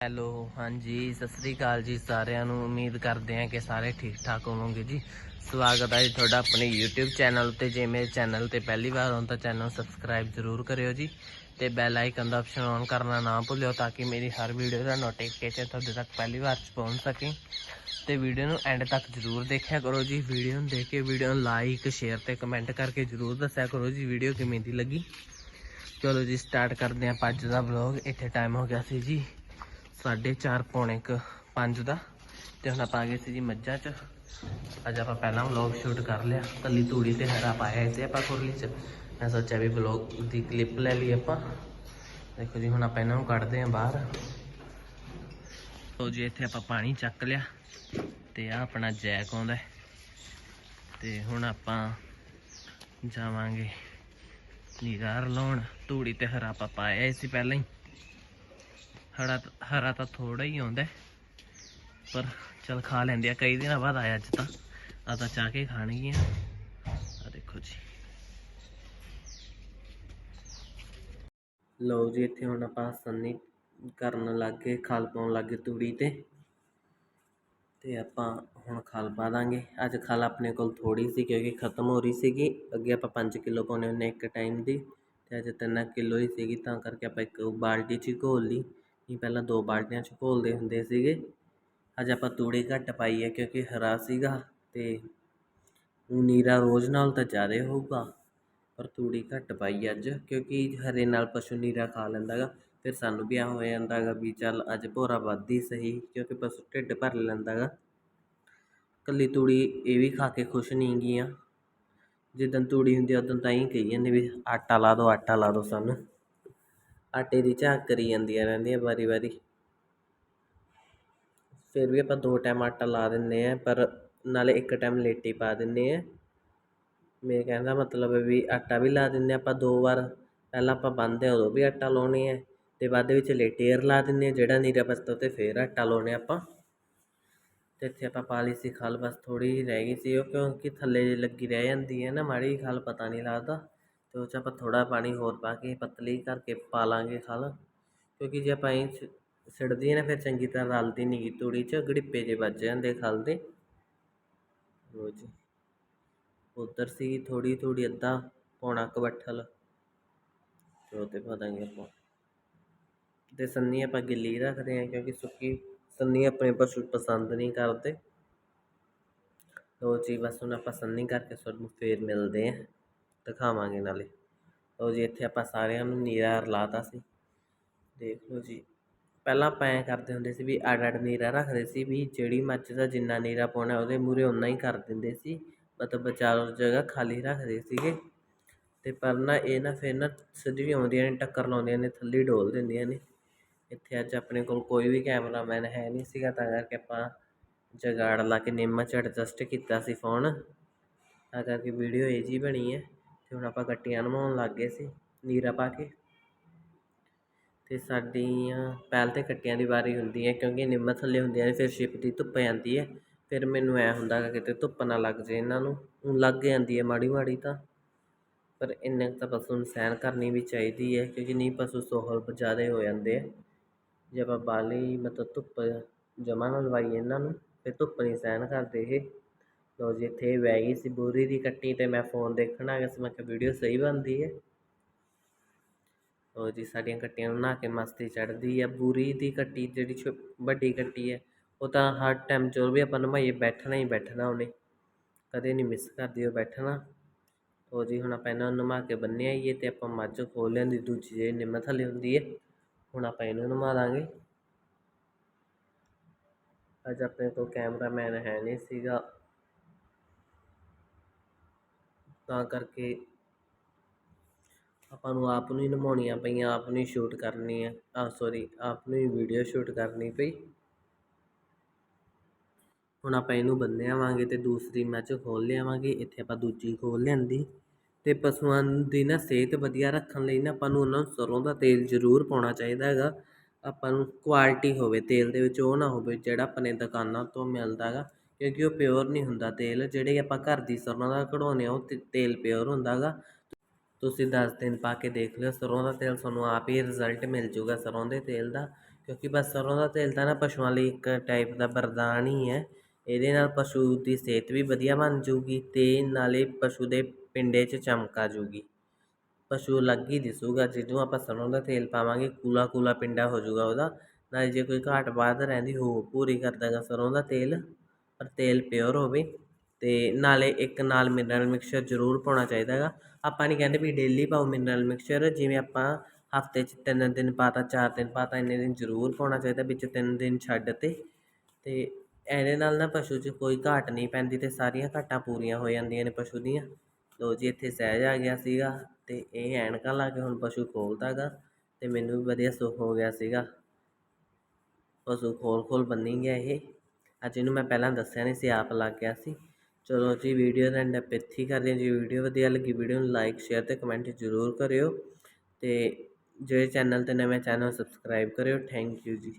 Hello, ਹਾਂਜੀ, ਸਤਿ ਸ੍ਰੀ ਅਕਾਲ ਜੀ ਸਾਰਿਆਂ ਨੂੰ। ਉਮੀਦ ਕਰਦੇ ਹਾਂ ਕਿ ਸਾਰੇ ਠੀਕ ਠਾਕ ਹੋਵੋਗੇ ਜੀ। ਸਵਾਗਤ ਹੈ ਜੀ ਤੁਹਾਡਾ ਆਪਣੇ YouTube ਚੈਨਲ ਉੱਤੇ ਜੇ ਮੇਰੇ ਚੈਨਲ ਤੇ ਪਹਿਲੀ ਵਾਰ ਹੋ ਤਾਂ ਚੈਨਲ ਸਬਸਕ੍ਰਾਈਬ ਜ਼ਰੂਰ ਕਰਿਓ ਜੀ ਤੇ ਬੈਲ ਆਈਕਨ ਦਾ ਆਪਸ਼ਨ ਔਨ ਕਰਨਾ ਨਾ ਭੁੱਲਿਓ ਤਾਂ ਕਿ ਮੇਰੀ ਹਰ ਵੀਡੀਓ ਦਾ ਨੋਟੀਫਿਕੇਸ਼ਨ ਤੁਹਾਡੇ ਤੱਕ ਪਹਿਲੀ ਵਾਰ 'ਚ ਪਹੁੰਚ ਸਕੇ। ਤੇ ਵੀਡੀਓ ਨੂੰ ਐਂਡ ਤੱਕ ਜ਼ਰੂਰ ਦੇਖਿਆ ਕਰੋ ਜੀ। ਵੀਡੀਓ ਨੂੰ ਦੇਖ ਕੇ ਵੀਡੀਓ ਨੂੰ ਲਾਈਕ ਸ਼ੇਅਰ ਤੇ ਕਮੈਂਟ ਕਰਕੇ ਜ਼ਰੂਰ ਦੱਸਿਆ ਕਰੋ ਜੀ ਵੀਡੀਓ ਕਿਵੇਂ ਦੀ ਲੱਗੀ। ਚਲੋ ਜੀ ਸਟਾਰਟ ਕਰਦੇ ਹਾਂ ਅੱਜ ਦਾ ਵਲੌਗ ਇੱਥੇ ਟਾਈਮ ਹੋ ਗਿਆ ਸੀ ਜੀ। ਸਾਢੇ ਚਾਰ ਪੌਣੇ ਕੁ ਪੰਜ ਦਾ। ਤੇ ਹੁਣ ਆਪਾਂ ਆ ਗਏ ਸੀ ਜੀ ਮੱਝਾਂ 'ਚ। ਅੱਜ ਆਪਾਂ ਪਹਿਲਾਂ ਵਲੌਗ ਸ਼ੂਟ ਕਰ ਲਿਆ। ਕੱਲੀ ਤੂੜੀ ਤੇ ਹਰਾ ਪਾਇਆ ਇੱਥੇ ਆਪਾਂ ਕੁਰਲੀ 'ਚ। ਮੈਂ ਸੋਚਿਆ ਵੀ ਵਲੌਗ ਦੀ ਕਲਿੱਪ ਲੈ ਲਈ ਆਪਾਂ। ਦੇਖੋ ਜੀ, ਹੁਣ ਆਪਾਂ ਇਹਨਾਂ ਨੂੰ ਕੱਢਦੇ ਆਂ ਬਾਹਰ। ਤੋ ਜੀ, ਇੱਥੇ ਆਪਾਂ ਪਾਣੀ ਚੱਕ ਲਿਆ। ਤੇ ਆ ਆਪਣਾ ਜੈਕ ਆਉਂਦਾ ਹੈ। ਤੇ ਹੁਣ ਆਪਾਂ ਜਾਵਾਂਗੇ ਨਿਗਾਰ ਲਾਉਣ ਤੂੜੀ ਤੇ ਹਰਾ ਆਪਾਂ ਪਾਇਆ ਸੀ ਪਹਿਲਾਂ ਹੀ। ਹਰਾ ਹਰਾ ਤਾਂ ਥੋੜਾ ਹੀ ਆਉਂਦਾ ਪਰ ਚਲ ਖਾ ਲੈਂਦੇ ਆ। ਕਈ ਦਿਨਾਂ ਬਾਅਦ ਆਇਆ ਅੱਜ ਤਾਂ। ਆ ਤਾਂ ਚਾਹ ਕੇ ਖਾਣਗੀਆਂ। ਆ ਦੇਖੋ ਜੀ। ਲਓ ਜੀ, ਇੱਥੇ ਹੁਣ ਆਪਾਂ ਸੰਨੀ ਕਰਨ ਲੱਗ ਗਏ ਖਲ ਪਾਉਣ ਲੱਗ ਗਏ ਤੂੜੀ ਤੇ। ਤੇ ਆਪਾਂ ਹੁਣ ਖਲ ਪਾ ਦਾਂਗੇ। ਅੱਜ ਖਲ ਆਪਣੇ ਕੋਲ ਥੋੜੀ ਸੀ ਕਿਉਂਕਿ ਖਤਮ ਹੋ ਰਹੀ ਸੀਗੀ। ਅੱਗੇ ਆਪਾਂ 5 ਕਿਲੋ ਪਾਉਣੇ ਹੁੰਦੇ ਇੱਕ ਟਾਈਮ ਦੀ। ਤੇ ਅੱਜ 3 ਕਿਲੋ ਹੀ ਸੀਗੀ। ਤਾਂ ਕਰਕੇ ਆਪਾਂ ਇੱਕ ਬਾਲਟੀ 'ਚ ਹੀ ਘੋਲ ਲਈ। ਨਹੀਂ ਪਹਿਲਾਂ ਦੋ ਬਾਲਟੀਆਂ 'ਚ ਘੋਲਦੇ ਹੁੰਦੇ ਸੀਗੇ। ਅੱਜ ਆਪਾਂ ਤੂੜੀ ਘੱਟ ਪਾਈ ਹੈ ਕਿਉਂਕਿ ਹਰਾ ਸੀਗਾ ਅਤੇ ਨੀਰਾ ਰੋਜ਼ ਨਾਲ ਤਾਂ ਜ਼ਿਆਦਾ ਹੋਊਗਾ, ਪਰ ਤੂੜੀ ਘੱਟ ਪਾਈ ਅੱਜ ਕਿਉਂਕਿ ਹਰੇ ਨਾਲ ਪਸ਼ੂ ਨੀਰਾ ਖਾ ਲੈਂਦਾ ਗਾ। ਫਿਰ ਸਾਨੂੰ ਵੀ ਆ ਹੋ ਜਾਂਦਾ ਗਾ ਵੀ ਚੱਲ ਅੱਜ ਭੋਰਾ ਵੱਧ ਹੀ ਸਹੀ ਕਿਉਂਕਿ ਪਸ਼ੂ ਢਿੱਡ ਭਰ ਲੈਂਦਾ ਗਾ। ਕੱਲੀ ਤੂੜੀ ਇਹ ਵੀ ਖਾ ਕੇ ਖੁਸ਼ ਨਹੀਂ ਗੀਆਂ। ਜਿੱਦਣ ਤੂੜੀ ਹੁੰਦੀ ਉਦੋਂ ਤਾਂ ਹੀ ਕਹੀ ਜਾਂਦੇ ਵੀ ਆਟਾ ਲਾ ਦਿਓ ਆਟਾ ਲਾ ਦਿਓ ਸਾਨੂੰ। ਆਟੇ ਦੀ ਝਾਕ ਕਰੀ ਜਾਂਦੀਆਂ ਰਹਿੰਦੀਆਂ ਵਾਰੀ ਵਾਰੀ। ਫਿਰ ਵੀ ਆਪਾਂ ਦੋ ਟਾਈਮ ਆਟਾ ਲਾ ਦਿੰਦੇ ਹਾਂ, ਪਰ ਨਾਲੇ ਇੱਕ ਟਾਈਮ ਲੇਟੀ ਪਾ ਦਿੰਦੇ ਹਾਂ। ਮੇਰੇ ਕਹਿਣ ਦਾ ਮਤਲਬ ਵੀ ਆਟਾ ਵੀ ਲਾ ਦਿੰਦੇ ਆਪਾਂ ਦੋ ਵਾਰ। ਪਹਿਲਾਂ ਆਪਾਂ ਬੰਨ੍ਹਦੇ ਹਾਂ, ਉਦੋਂ ਵੀ ਆਟਾ ਲਾਉਂਦੇ ਹਾਂ ਅਤੇ ਬਾਅਦ ਵਿੱਚ ਲੇਟੇਅਰ ਲਾ ਦਿੰਦੇ ਹਾਂ, ਜਿਹੜਾ ਨੀਰਾ ਬਚਦਾ ਤੇ ਫਿਰ ਆਟਾ ਲਾਉਣੇ ਆਪਾਂ। ਅਤੇ ਇੱਥੇ ਆਪਾਂ ਪਾ ਲਈ ਸੀ ਖਲ, ਬਸ ਥੋੜ੍ਹੀ ਜਿਹੀ ਰਹਿ ਗਈ ਸੀ ਉਹ, ਕਿਉਂਕਿ ਥੱਲੇ ਜਿਹੀ ਲੱਗੀ ਰਹਿ ਜਾਂਦੀ ਹੈ ਨਾ, ਮਾੜੀ ਜਿਹੀ ਖਲ ਪਤਾ ਨਹੀਂ ਲੱਗਦਾ। ਅਤੇ ਉਹ 'ਚ ਆਪਾਂ ਥੋੜ੍ਹਾ ਪਾਣੀ ਹੋਰ ਪਾ ਕੇ ਪਤਲੀ ਕਰਕੇ ਪਾ ਲਾਂਗੇ ਖਲ। ਕਿਉਂਕਿ ਜੇ ਆਪਾਂ ਇਹ ਸਿੜਦੀ ਹੈ ਨਾ ਫਿਰ ਚੰਗੀ ਤਰ੍ਹਾਂ ਰਲਦੀ ਨਹੀਂ ਗੀ ਤੂੜੀ 'ਚ, ਗੜਿੱਪੇ ਜਿਹੇ ਵੱਜ ਜਾਂਦੇ ਖਲ ਦੇ। ਲਓ ਜੀ। ਉੱਧਰ ਸੀ ਥੋੜ੍ਹੀ ਥੋੜ੍ਹੀ ਅੱਧਾ ਪੌਣਾ ਕੁ ਅਤੇ ਉਹ 'ਤੇ ਪਾ ਦਾਂਗੇ ਆਪਾਂ। ਅਤੇ ਸੰਨੀ ਆਪਾਂ ਗਿੱਲੀ ਰੱਖਦੇ ਹਾਂ ਕਿਉਂਕਿ ਸੁੱਕੀ, ਸੰਨੀ ਆਪਣੇ ਪਸ਼ੂ ਪਸੰਦ ਨਹੀਂ ਕਰਦੇ। ਲਓ ਜੀ, ਬਸ ਹੁਣ ਆਪਾਂ ਸੰਨੀ ਕਰਕੇ ਤੁਹਾਨੂੰ ਫੇਰ ਮਿਲਦੇ ਹਾਂ ਦਿਖਾਵਾਂਗੇ ਨਾਲੇ। ਲਓ ਜੀ, ਇੱਥੇ ਆਪਾਂ ਸਾਰਿਆਂ ਨੂੰ ਨੀਰਾ ਰਲਾਤਾ ਸੀ। ਦੇਖ ਲਓ ਜੀ, ਪਹਿਲਾਂ ਆਪਾਂ ਐਂ ਕਰਦੇ ਹੁੰਦੇ ਸੀ ਵੀ ਅੱਡ ਅੱਡ ਨੀਰਾ ਰੱਖਦੇ ਸੀ ਵੀ ਜਿਹੜੀ ਮੱਝ ਦਾ ਜਿੰਨਾ ਨੀਰਾ ਪਾਉਣਾ ਉਹਦੇ ਮੂਹਰੇ ਉਨਾ ਹੀ ਕਰ ਦਿੰਦੇ ਸੀ, ਮਤਲਬ ਵਿਚਾਰੋ ਜਗ੍ਹਾ ਖਾਲੀ ਰੱਖਦੇ ਸੀਗੇ। ਤੇ ਪਰ ਨਾ ਇਹ ਨਾ ਫਿਰ ਨਾ ਸਿੱਧੀ ਆਉਂਦੀਆਂ ਨੇ, ਟੱਕਰ ਲਾਉਂਦੀਆਂ ਨੇ, ਥੱਲੇ ਡੋਲ ਦਿੰਦੀਆਂ ਨੇ। ਇੱਥੇ ਅੱਜ ਆਪਣੇ ਕੋਲ ਕੋਈ ਵੀ ਕੈਮਰਾਮੈਨ ਹੈ ਨਹੀਂ ਸੀਗਾ, ਤਾਂ ਕਰਕੇ ਆਪਾਂ ਜਗਾੜ ਲਾ ਕੇ ਨਿੰਮ 'ਚ ਐਡਜਸਟ ਕੀਤਾ ਸੀ ਫੋਨ ਤਾਂ ਕਰਕੇ ਵੀਡੀਓ ਇਹ ਜੀ ਬਣੀ ਹੈ। ਤੇ ਹੁਣ ਆਪਾਂ ਗੱਟੀਆਂ ਨਵਾਉਣ ਲੱਗ ਗਏ ਸੀ, ਨੀਰਾ ਪਾ ਕੇ। ਤੇ ਸਾਡੀਆਂ ਪਹਿਲ ਤੇ ਕੱਟੀਆਂ ਦੀ ਵਾਰੀ ਹੁੰਦੀ ਹੈ, ਕਿਉਂਕਿ ਨਿੰਮ ਥੱਲੇ ਹੁੰਦੀਆਂ ਨੇ, ਫਿਰ ਛਿਪ ਦੀ ਧੁੱਪ ਜਾਂਦੀ ਹੈ। ਫਿਰ ਮੈਨੂੰ ਐ ਹੁੰਦਾ ਕਿ ਕਿਤੇ ਧੁੱਪ ਨਾ ਲੱਗ ਜੇ ਇਹਨਾਂ ਨੂੰ, ਹੁਣ ਲੱਗ ਜਾਂਦੀ ਹੈ ਮਾੜੀ ਮਾੜੀ ਤਾਂ। ਪਰ ਇੰਨੇ ਕੁ ਤਾਂ ਪਸ਼ੂ ਨੂੰ ਸਹਿਣ ਕਰਨੀ ਵੀ ਚਾਹੀਦੀ ਹੈ, ਕਿਉਂਕਿ ਨਹੀਂ ਪਸ਼ੂ ਸੋਹਲ ਜ਼ਿਆਦਾ ਹੋ ਜਾਂਦੇ ਆ। ਜੇ ਆਪਾਂ ਬਾਲੀ ਮਤਲਬ ਧੁੱਪ ਜਮਾ ਨਾ ਲਵਾਈਏ ਇਹਨਾਂ ਨੂੰ, ਫਿਰ ਧੁੱਪ ਨਹੀਂ ਸਹਿਣ ਕਰਦੇ ਇਹ। ਲਓ ਜੀ, ਇੱਥੇ ਵਹਿ ਗਈ ਸੀ ਬੂਰੀ ਦੀ ਕੱਟੀ ਤੇ ਮੈਂ ਫੋਨ ਦੇਖਣ ਆ ਗਿਆ ਸੀ। ਮੈਂ ਕਿਹਾ ਵੀਡੀਓ ਸਹੀ ਬਣਦੀ ਹੈ? ਲਓ ਜੀ, ਸਾਡੀਆਂ ਕੱਟੀਆਂ ਨੂੰ ਨਹਾ ਕੇ ਮਸਤੀ ਚੜ੍ਹਦੀ ਆ। ਬੂਰੀ ਦੀ ਕੱਟੀ ਜਿਹੜੀ ਵੱਡੀ ਕੱਟੀ ਹੈ, ਉਹ ਤਾਂ ਹਰ ਟਾਈਮ ਜੋ ਵੀ ਆਪਾਂ ਨਮਾਈਏ, ਬੈਠਣਾ ਹੀ ਬੈਠਣਾ ਉਹਨੇ। ਕਦੇ ਨਹੀਂ ਮਿਸ ਕਰਦੀ ਉਹ ਬੈਠਣਾ। ਉਹ ਜੀ, ਹੁਣ ਆਪਾਂ ਇਹਨਾਂ ਨੂੰ ਨਮਾ ਕੇ ਬੰਨਿਆ ਹੀ ਹੈ ਤੇ ਆਪਾਂ ਮੱਝ ਖੋਲ ਲੈਂਦੀ ਦੂਜੀ ਜਿਹੜੀ ਨਿੰਮ ਥੱਲੇ ਹੁੰਦੀ ਹੈ, ਹੁਣ ਆਪਾਂ ਇਹਨੂੰ ਨਮਾ ਲਾਂਗੇ ਅੱਜ ਆਪਣੇ ਕੋਲ ਕੈਮਰਾਮੈਨ ਹੈ ਨਹੀਂ ਸੀਗਾ। ਤਾਂ ਕਰਕੇ ਆਪਾਂ ਨੂੰ ਆਪ ਨੂੰ ਹੀ ਨਿਭਾਉਣੀਆਂ ਪਈਆਂ, ਆਪ ਨੂੰ ਹੀ ਸ਼ੂਟ ਕਰਨੀ ਹੈ ਆ ਸੌਰੀ ਆਪ ਨੂੰ ਹੀ ਵੀਡੀਓ ਸ਼ੂਟ ਕਰਨੀ ਪਈ। ਹੁਣ ਆਪਾਂ ਇਹਨੂੰ ਬੰਨ੍ਹ ਆਵਾਂਗੇ ਤੇ ਦੂਸਰੀ ਮੈਚ ਖੋਲ ਲਿਆਵਾਂਗੇ। ਇੱਥੇ ਆਪਾਂ ਦੂਜੀ ਖੋਲ ਲਿਆਂਦੀ। ਤੇ ਪਸ਼ੂਆਂ ਦੀ ਨਾ ਸਿਹਤ ਵਧੀਆ ਰੱਖਣ ਲਈ ਨਾ ਆਪਾਂ ਨੂੰ ਉਹਨਾਂ ਨੂੰ ਸਰੋਂ ਦਾ ਤੇਲ ਜ਼ਰੂਰ ਪਾਉਣਾ ਚਾਹੀਦਾ ਹੈਗਾ। ਆਪਾਂ ਨੂੰ ਕੁਆਲਿਟੀ ਹੋਵੇ, ਤੇਲ ਦੇ ਵਿੱਚ ਉਹ ਨਾ ਹੋਵੇ ਜਿਹੜਾ ਆਪਣੇ ਦੁਕਾਨਾਂ ਤੋਂ ਮਿਲਦਾ ਹੈਗਾ। ਕਿਉਂਕਿ ਉਹ ਪਿਓਰ ਨਹੀਂ ਹੁੰਦਾ ਤੇਲ, ਜਿਹੜੇ ਆਪਾਂ ਘਰ ਦੀ ਸਰੋਂ ਦਾ ਕਢਾਉਂਦੇ ਹਾਂ, ਉਹ ਤੇ- ਤੇਲ ਪਿਓਰ ਹੁੰਦਾ ਗਾ। ਤੁਸੀਂ 10 ਦਿਨ ਪਾ ਕੇ ਦੇਖ ਲਿਓ ਸਰੋਂ ਦਾ ਤੇਲ ਤੁਹਾਨੂੰ ਆਪ ਹੀ ਰਿਜ਼ਲਟ ਮਿਲ ਜੂਗਾ ਸਰੋਂ ਦੇ ਤੇਲ ਦਾ। ਕਿਉਂਕਿ ਬਸ ਸਰੋਂ ਦਾ ਤੇਲ ਤਾਂ ਨਾ ਪਸ਼ੂਆਂ ਲਈ ਇੱਕ ਟਾਈਪ ਦਾ ਵਰਦਾਨ ਹੀ ਹੈ। ਇਹਦੇ ਨਾਲ ਪਸ਼ੂ ਦੀ ਸਿਹਤ ਵੀ ਵਧੀਆ ਬਣ ਜੂਗੀ ਅਤੇ ਨਾਲੇ ਪਸ਼ੂ ਦੇ ਪਿੰਡੇ 'ਚ ਚਮਕ ਆ ਜੂਗੀ ਪਸ਼ੂ ਅਲੱਗ ਹੀ ਦਿਸੂਗਾ, ਜਦੋਂ ਆਪਾਂ ਸਰੋਂ ਦਾ ਤੇਲ ਪਾਵਾਂਗੇ ਕੂਲਾ ਕੂਲਾ ਪਿੰਡਾ ਹੋ ਜਾਊਗਾ ਉਹਦਾ। ਨਾਲੇ ਜੇ ਕੋਈ ਘਾਟ ਬਾਤ ਰਹਿੰਦੀ ਹੋ ਪੂਰੀ ਕਰ ਦਾਂਗਾ ਸਰੋਂ ਦਾ ਤੇਲ। ਪਰ ਤੇਲ ਪਿਓਰ ਹੋਵੇ ਅਤੇ ਨਾਲੇ ਇੱਕ ਨਾਲ ਮਿਨਰਲ ਮਿਕਸਚਰ ਜ਼ਰੂਰ ਪਾਉਣਾ ਚਾਹੀਦਾ ਹੈਗਾ। ਆਪਾਂ ਨਹੀਂ ਕਹਿੰਦੇ ਵੀ ਡੇਲੀ ਪਾਓ ਮਿਨਰਲ ਮਿਕਸਚਰ ਜਿਵੇਂ ਆਪਾਂ ਹਫ਼ਤੇ 'ਚ ਤਿੰਨ ਦਿਨ ਪਾਤਾ ਚਾਰ ਦਿਨ ਪਾਤਾ ਇੰਨੇ ਦਿਨ ਜ਼ਰੂਰ ਪਾਉਣਾ ਚਾਹੀਦਾ ਵਿੱਚ ਤਿੰਨ ਦਿਨ ਛੱਡ ਤੇ। ਅਤੇ ਇਹਦੇ ਨਾਲ ਨਾ ਪਸ਼ੂ 'ਚ ਕੋਈ ਘਾਟ ਨਹੀਂ ਪੈਂਦੀ ਅਤੇ ਸਾਰੀਆਂ ਘਾਟਾਂ ਪੂਰੀਆਂ ਹੋ ਜਾਂਦੀਆਂ ਨੇ ਪਸ਼ੂ ਦੀਆਂ। ਲੋ ਜੀ, ਇੱਥੇ ਸਹਿਜ ਆ ਗਿਆ ਸੀਗਾ ਅਤੇ ਇਹ ਐਨਕਾਂ ਲਾ ਕੇ ਹੁਣ ਪਸ਼ੂ ਖੋਲ੍ਹਦਾ ਗਾ ਅਤੇ ਮੈਨੂੰ ਵੀ ਵਧੀਆ ਸੁੱਖ ਹੋ ਗਿਆ ਸੀਗਾ। ਪਸ਼ੂ ਖੋਲ ਖੋਲ ਬੰਨੀ ਗਿਆ ਇਹ। ਅੱਜ ਇਹਨੂੰ ਮੈਂ ਪਹਿਲਾਂ ਦੱਸਿਆ ਨਹੀਂ ਸੀ, ਆਪ ਲੱਗ ਗਿਆ ਸੀ। ਚਲੋ ਜੀ ਵੀਡੀਓ ਦਾ ਐਂਡ ਆਪਾਂ ਇੱਥੇ ਹੀ ਕਰਦੇ ਹਾਂ ਜੀ। ਵੀਡੀਓ ਵਧੀਆ ਲੱਗੀ ਵੀਡੀਓ ਨੂੰ ਲਾਈਕ ਸ਼ੇਅਰ ਅਤੇ ਕਮੈਂਟ ਜ਼ਰੂਰ ਕਰਿਓ। ਅਤੇ ਜਿਹੜੇ ਚੈਨਲ 'ਤੇ ਨਵੇਂ, ਚੈਨਲ ਸਬਸਕ੍ਰਾਈਬ ਕਰਿਓ। Thank you ji.